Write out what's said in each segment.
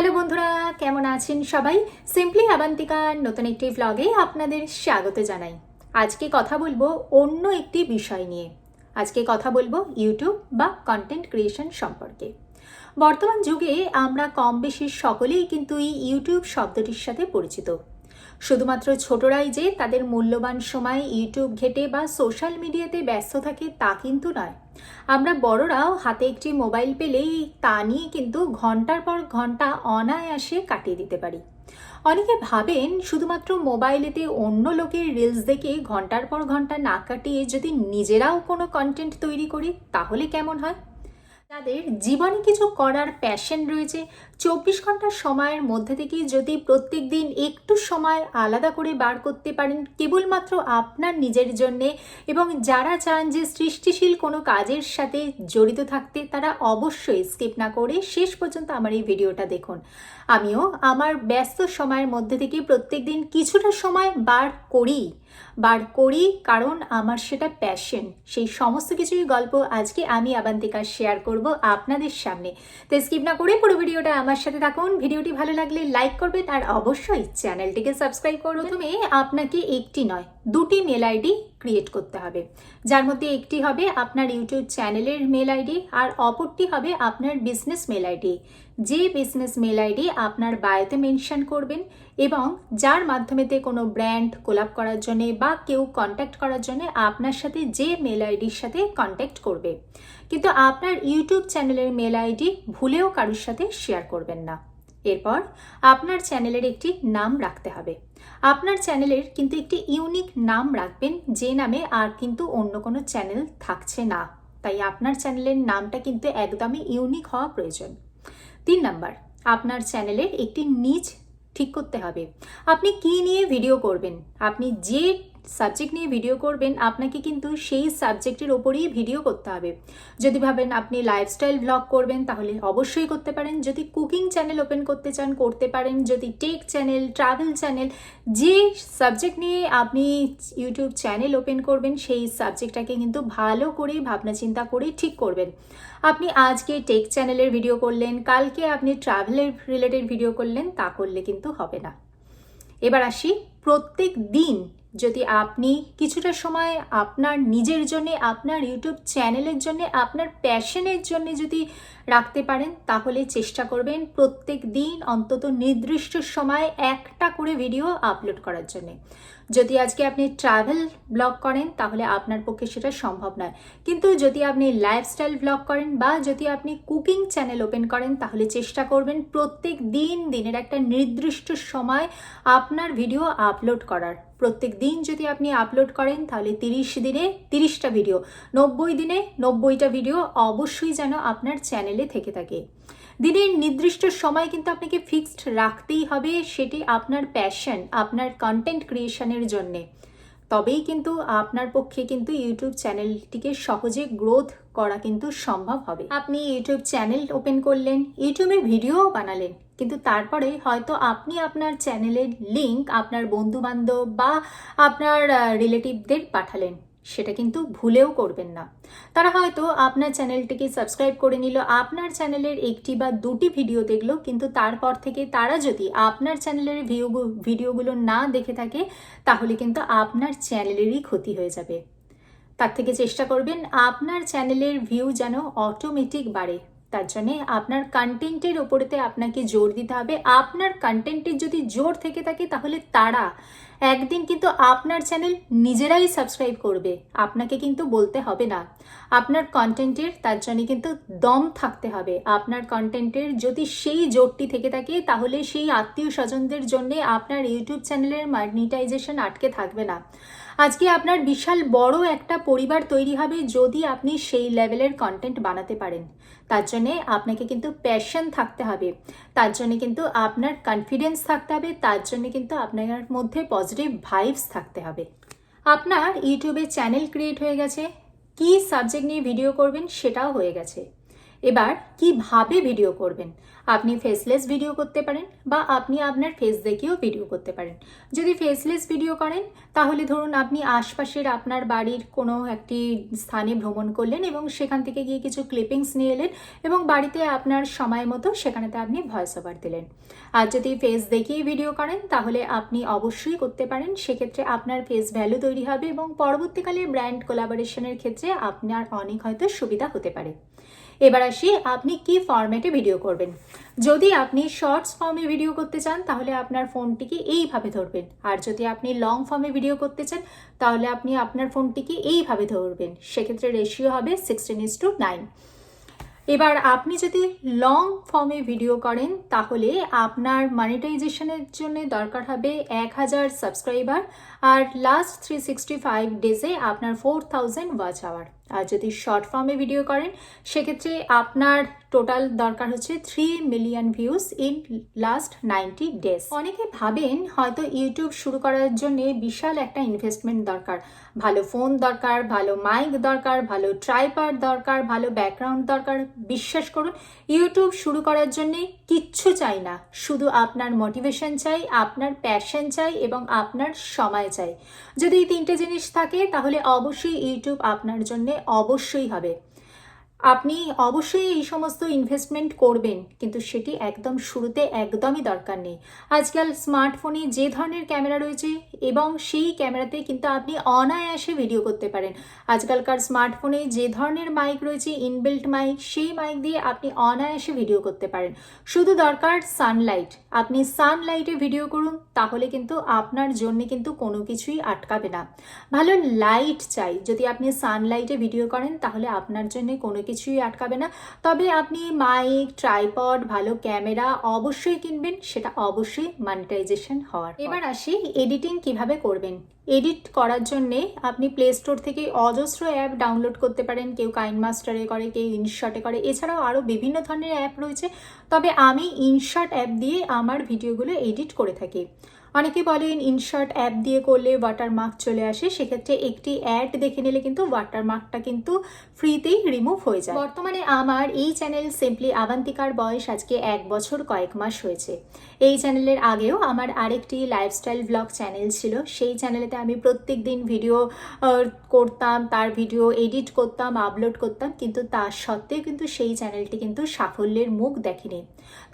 Hello বন্ধুরা, কেমন আছেন সবাই? সিম্পলি আবান্তিকার নতুন একটি ভ্লগে আপনাদের স্বাগত জানাই। আজকে কথা বলব অন্য একটি বিষয় নিয়ে। আজকে কথা বলব ইউটিউব বা কন্টেন্ট ক্রিয়েশন সম্পর্কে। বর্তমান যুগে আমরা কম বেশি সকলেই কিন্তু এই ইউটিউব শব্দটির সাথে পরিচিত। শুধুমাত্র ছোটরাই যে তাদের মূল্যবান সময় ইউটিউব ঘেটে বা সোশ্যাল মিডিয়াতে ব্যস্ত থাকে তা কিন্তু নয়। আমরা বড়রাও হাতে একটি মোবাইল পেলেই তা নিয়ে কিন্তু ঘণ্টার পর ঘণ্টা অনায়াসে কাটিয়ে দিতে পারি। অনেকে ভাবেন শুধুমাত্র মোবাইলেতে অন্য লোকের রিলস দেখে ঘণ্টার পর ঘণ্টা না কাটিয়ে যদি নিজেরাও কোনো কন্টেন্ট তৈরি করি, তাহলে কেমন হয়? যাদের জীবনে কিছু করার প্যাশন রয়েছে। চব্বিশ ঘণ্টার সময়ের মধ্যে থেকে যদি প্রত্যেক দিন একটু সময় আলাদা করে বার করতে পারেন, কেবলমাত্র আপনার নিজের জন্যে এবং যারা চান যে সৃষ্টিশীল কোনো কাজের সাথে জড়িত থাকতে, তারা অবশ্যই স্কিপ না করে শেষ পর্যন্ত আমার এই ভিডিওটা দেখুন। আমিও আমার ব্যস্ত সময়ের মধ্যে থেকে প্রত্যেক দিন কিছুটা সময় বার করি। বার করি কারণ আমার সেটা প্যাশন সেই সমস্ত কিছুই গল্প আজকে আমি আবান্তিকা শেয়ার করব আপনাদের সামনে। তো স্কিপ না করে পুরো ভিডিওটা আমার সাথে থাকুন। ভিডিওটি ভালো লাগলে লাইক করবেন আর অবশ্যই চ্যানেলটিকে সাবস্ক্রাইব করুন প্রথমে আপনাকে একটি নয়, দুটি মেল আইডি ক্রিয়েট করতে হবে। যার মধ্যে একটি হবে আপনার ইউটিউব চ্যানেলের মেল আইডি আর অপরটি হবে আপনার বিজনেস মেল আইডি যে বিজনেস মেল আইডি আপনার বায়োতে মেনশন করবেন এবং যার মাধ্যমেতে কোনো ব্র্যান্ড কোলাপ করার জন্যে বা কেউ কন্ট্যাক্ট করার জন্যে আপনার সাথে যে মেল আইডির সাথে কন্ট্যাক্ট করবে। কিন্তু আপনার ইউটিউব চ্যানেলের মেল আইডি ভুলেও কারোর সাথে শেয়ার করবেন না। এরপর আপনার চ্যানেলের একটি নাম রাখতে হবে। আপনার চ্যানেলের কিন্তু একটি ইউনিক নাম রাখবেন, যে নামে আর কিন্তু অন্য কোনো চ্যানেল থাকছে না। তাই আপনার চ্যানেলের নামটা কিন্তু একদমই ইউনিক হওয়া প্রয়োজন। তিন নাম্বার, আপনার চ্যানেলের একটি নিচ ঠিক করতে হবে। আপনি কি নিয়ে ভিডিও করবেন? আপনি যে সাবজেক্ট নিয়ে ভিডিও করবেন, আপনাকে কিন্তু সেই সাবজেক্টের ওপরেই ভিডিও করতে হবে। যদি ভাবেন আপনি লাইফস্টাইল ব্লগ করবেন, তাহলে অবশ্যই করতে পারেন। যদি কুকিং চ্যানেল ওপেন করতে চান, করতে পারেন। যদি টেক চ্যানেল ট্রাভেল চ্যানেল যে সাবজেক্ট নিয়ে আপনি ইউটিউব চ্যানেল ওপেন করবেন, সেই সাবজেক্টটাকে কিন্তু ভালো করে ভাবনা চিন্তা করে ঠিক করবেন। আপনি আজকে টেক চ্যানেলের ভিডিও করলেন, কালকে আপনি ট্রাভেলের রিলেটেড ভিডিও করলেন, তা করলে কিন্তু হবে না। এবার আসি প্রত্যেক দিন যদি আপনি কিছুটা সময় আপনার নিজের জন্যে, আপনার ইউটিউব চ্যানেলের জন্যে, আপনার প্যাশনের জন্যে যদি রাখতে পারেন, তাহলে চেষ্টা করবেন প্রত্যেক দিন অন্তত নির্দিষ্ট সময় একটা করে ভিডিও আপলোড করার জন্যে। যদি আজকে আপনি ট্রাভেল ব্লগ করেন, তাহলে আপনার পক্ষে সেটা সম্ভব নয়। কিন্তু যদি আপনি লাইফস্টাইল ব্লগ করেন বা যদি আপনি কুকিং চ্যানেল ওপেন করেন, তাহলে চেষ্টা করবেন প্রত্যেক দিন দিনের একটা নির্দিষ্ট সময় আপনার ভিডিও আপলোড করার। প্রত্যেক দিন যদি আপনি আপলোড করেন, তাহলে তিরিশ দিনে তিরিশটা ভিডিও নব্বই দিনে নব্বইটা ভিডিও অবশ্যই যেন আপনার চ্যানেলে থেকে থাকে। দিনের নির্দিষ্ট সময় কিন্তু আপনাকে ফিক্সড রাখতেই হবে, সেটি আপনার প্যাশন আপনার কন্টেন্ট ক্রিয়েশনের জন্যে। তবেই কিন্তু আপনার পক্ষে কিন্তু ইউটিউব চ্যানেলটিকে সহজে গ্রোথ করা কিন্তু সম্ভব হবে। আপনি ইউটিউব চ্যানেল ওপেন করলেন ইউটিউবে ভিডিও বানালেন। কিন্তু তারপরে হয়তো আপনি আপনার চ্যানেলের লিংক আপনার বন্ধু বান্ধব বা আপনার রিলেটিভদের পাঠালেন। সেটা কিন্তু ভুলেও করবেন না। তারা হয়তো আপনার চ্যানেলটিকে সাবস্ক্রাইব করে নিল, আপনার চ্যানেলের একটি বা দুটি ভিডিও দেখল, কিন্তু তারপর থেকে তারা যদি আপনার চ্যানেলের ভিউ ভিডিওগুলো না দেখে থাকে, তাহলে কিন্তু আপনার চ্যানেলেরই ক্ষতি হয়ে যাবে। তার থেকে চেষ্টা করবেন, আপনার চ্যানেলের ভিউ যেন অটোমেটিক বাড়ে। তার জন্যে আপনার কন্টেন্টের ওপরেতে আপনাকে জোর দিতে হবে। আপনার কন্টেন্টের যদি জোর থেকে থাকে তাহলে তারা একদিন কিন্তু আপনার চ্যানেল নিজেরাই সাবস্ক্রাইব করবে। আপনাকে কিন্তু বলতে হবে না। আপনার কন্টেন্টের তার জন্য কিন্তু দম থাকতে হবে। আপনার কন্টেন্টের যদি সেই জোরটি থেকে থাকে তাহলে সেই আত্মীয় স্বজনদের জন্য আপনার ইউটিউব চ্যানেলের মনিটাইজেশন আটকে থাকবে না। আজকে আপনার বিশাল বড় একটা পরিবার তৈরি হবে যদি আপনি সেই লেভেলের কন্টেন্ট বানাতে পারেন। তার জন্যে আপনাকে কিন্তু প্যাশন থাকতে হবে। তার জন্যে কিন্তু আপনার কনফিডেন্স থাকতে হবে। তার জন্যে কিন্তু আপনার মধ্যে পজিটিভ ভাইবস থাকতে হবে। আপনার ইউটিউবে চ্যানেল ক্রিয়েট হয়ে গেছে। কি সাবজেক্ট নিয়ে ভিডিও করবেন সেটাও হয়ে গেছে। এবার কীভাবে ভিডিও করবেন? আপনি ফেসলেস ভিডিও করতে পারেন বা আপনি আপনার ফেস দেখেও ভিডিও করতে পারেন। যদি ফেসলেস ভিডিও করেন, তাহলে ধরুন আপনি আশপাশের আপনার বাড়ির কোনো একটি স্থানে ভ্রমণ করলেন এবং সেখান থেকে গিয়ে কিছু ক্লিপিংস নিয়ে এলেন এবং বাড়িতে আপনার সময় মতো সেখানেতে আপনি ভয়েস ওভার দিলেন। আর যদি ফেস দেখিয়ে ভিডিও করেন, তাহলে আপনি অবশ্যই করতে পারেন। সেক্ষেত্রে আপনার ফেস ভ্যালু তৈরি হবে এবং পরবর্তীকালে ব্র্যান্ড কোলাবোরেশনের ক্ষেত্রে আপনার অনেক হয়তো সুবিধা হতে পারে। এবার আসি আপনি কি ফরম্যাটে ভিডিও করবেন। যদি আপনি শর্টস ফর্মে ভিডিও করতে চান, তাহলে আপনার ফোনটিকে এইভাবে ধরবেন। আর যদি আপনি লং ফর্মে ভিডিও করতে চান, তাহলে আপনি আপনার ফোনটিকে এইভাবে ধরবেন। সেক্ষেত্রে রেশিও হবে সিক্সটিন ইস টু নাইন এবার আপনি যদি লং ফর্মে ভিডিও করেন, তাহলে আপনার মনিটাইজেশনের জন্য দরকার হবে এক হাজার সাবস্ক্রাইবার আর লাস্ট থ্রি সিক্সটি ফাইভ ডেজে আপনার ফোর থাউজেন্ড ওয়াচ আওয়ার আর যদি শর্ট ফর্মে ভিডিও করেন, সেক্ষেত্রে আপনার টোটাল দরকার হচ্ছে three million views in last ninety days অনেকে ভাবেন হয়তো ইউটিউব শুরু করার জন্য বিশাল একটা ইনভেস্টমেন্ট দরকার। ভালো ফোন দরকার, ভালো মাইক দরকার, ভালো ট্রাইপার দরকার, ভালো ব্যাকগ্রাউন্ড দরকার। বিশ্বাস করুন ইউটিউব শুরু করার জন্য কিচ্ছু চাই না। শুধু আপনার মোটিভেশন চাই, আপনার প্যাশন চাই এবং আপনার সময় চাই। যদি এই তিনটে জিনিস থাকে তাহলে অবশ্যই ইউটিউব আপনার জন্য অবশ্যই হবে। আপনি অবশ্যই এই সমস্ত ইনভেস্টমেন্ট করবেন, কিন্তু সেটি একদম শুরুতে একদমই দরকার নেই। আজকাল স্মার্টফোনে যে ধরনের ক্যামেরা রয়েছে, এবং সেই ক্যামেরাতে কিন্তু আপনি অনায়াসে ভিডিও করতে পারেন। আজকালকার স্মার্টফোনে যে ধরনের মাইক রয়েছে ইনবিল্ট মাইক সেই মাইক দিয়ে আপনি অনায়াসে ভিডিও করতে পারেন। শুধু দরকার সানলাইট আপনি সানলাইটে ভিডিও করুন, তাহলে কিন্তু আপনার জন্য কিন্তু কোনো কিছুই আটকাবে না। ভালো লাইট চাই। যদি আপনি সানলাইটে ভিডিও করেন, তাহলে আপনার জন্য কোনো কিছুই আটকাবে না। তবে আপনি মাইক ট্রাইপড ভালো ক্যামেরা অবশ্যই কিনবেন, সেটা অবশ্যই মানিটাইজেশন হওয়ার এবার আসি এডিটিং কীভাবে করবেন। এডিট করার জন্যে আপনি প্লে স্টোর থেকে অজস্র অ্যাপ ডাউনলোড করতে পারেন। কেউ কাইন মাস্টারে করে, কেউ ইনশটে করে। এছাড়াও আরও বিভিন্ন ধরনের অ্যাপ রয়েছে। তবে আমি ইনশট অ্যাপ দিয়ে আমার ভিডিওগুলো এডিট করে থাকি। অনেকে বলেন ইনশর্ট অ্যাপ দিয়ে করলে ওয়াটারমার্ক চলে আসে। সেক্ষেত্রে একটি অ্যাড দেখে নিলে কিন্তু ওয়াটারমার্কটা কিন্তু ফ্রিতেই রিমুভ হয়ে যায়। বর্তমানে আমার এই চ্যানেল সিম্পলি আবান্তিকার বয়স আজকে এক বছর কয়েক মাস হয়েছে। এই চ্যানেলের আগেও আমার আরেকটি লাইফস্টাইল ব্লগ চ্যানেল ছিল। সেই চ্যানেলেতে আমি প্রত্যেক দিন ভিডিও করতাম, তার ভিডিও এডিট করতাম আপলোড করতাম, কিন্তু তা সত্ত্বেও কিন্তু সেই চ্যানেলটি কিন্তু সাফল্যের মুখ দেখেনি।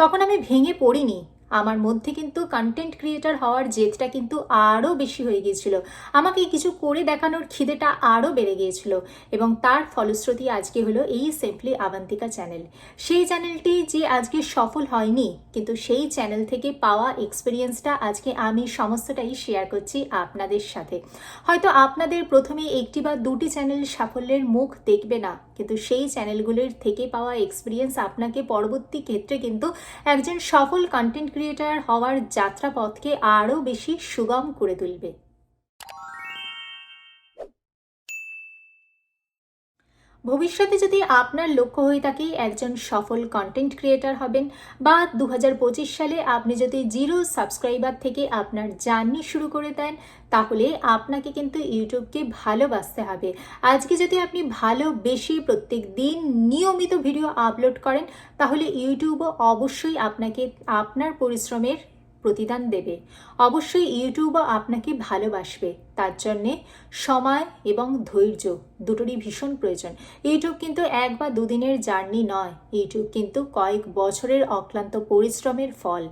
তখন আমি ভেঙে পড়িনি। আমার মধ্যে কিন্তু কন্টেন্ট ক্রিয়েটার হওয়ার জেদটা কিন্তু আরও বেশি হয়ে গিয়েছিল। আমাকে কিছু করে দেখানোর খিদেটা আরও বেড়ে গিয়েছিল এবং তার ফলশ্রুতি আজকে হলো এই সিম্পলি আবান্তিকা চ্যানেল সেই চ্যানেলটি যে আজকে সফল হয়নি, কিন্তু সেই চ্যানেল থেকে পাওয়া এক্সপিরিয়েন্সটা আজকে আমি সমস্তটাই শেয়ার করছি আপনাদের সাথে। হয়তো আপনাদের প্রথমে একটি বা দুটি চ্যানেল সাফল্যের মুখ দেখবে না, কিন্তু সেই চ্যানেলগুলির থেকে পাওয়া এক্সপিরিয়েন্স আপনাকে পরবর্তী ক্ষেত্রে কিন্তু একজন সফল কন্টেন্ট ক্রিয়েটার হওয়ার যাত্রাপথকে আরও বেশি সুগম করে তুলবে। ভবিষ্যতে যদি আপনার লক্ষ্য হয়ে থাকে একজন সফল কন্টেন্ট ক্রিয়েটার হবেন, বা দু হাজার পঁচিশ সালে আপনি যদি জিরো সাবস্ক্রাইবার থেকে আপনার জার্নি শুরু করে দেন, তাহলে আপনাকে কিন্তু ইউটিউবকে ভালোবাসতে হবে। আজকে যদি আপনি ভালো বেশি প্রত্যেক দিন নিয়মিত ভিডিও আপলোড করেন, তাহলে ইউটিউবও অবশ্যই আপনাকে, আপনার পরিশ্রমের প্রতিদান দেবে। অবশ্যই ইউটিউবও আপনাকে ভালোবাসবে। তার জন্যে সময় এবং ধৈর্য দুটোরই ভীষণ প্রয়োজন। ইউটিউব কিন্তু এক বা দুদিনের জার্নি নয়। ইউটিউব কিন্তু কয়েক বছরের অক্লান্ত পরিশ্রমের ফল।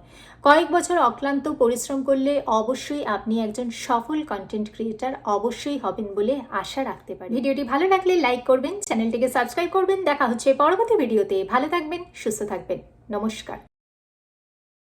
কয়েক বছর অক্লান্ত পরিশ্রম করলে অবশ্যই আপনি একজন সফল কন্টেন্ট ক্রিয়েটার অবশ্যই হবেন বলে আশা রাখতে পারি। ভিডিওটি ভালো লাগলে লাইক করবেন, চ্যানেলটিকে সাবস্ক্রাইব করবেন। দেখা হচ্ছে পরবর্তী ভিডিওতে। ভালো থাকবেন, সুস্থ থাকবেন। নমস্কার।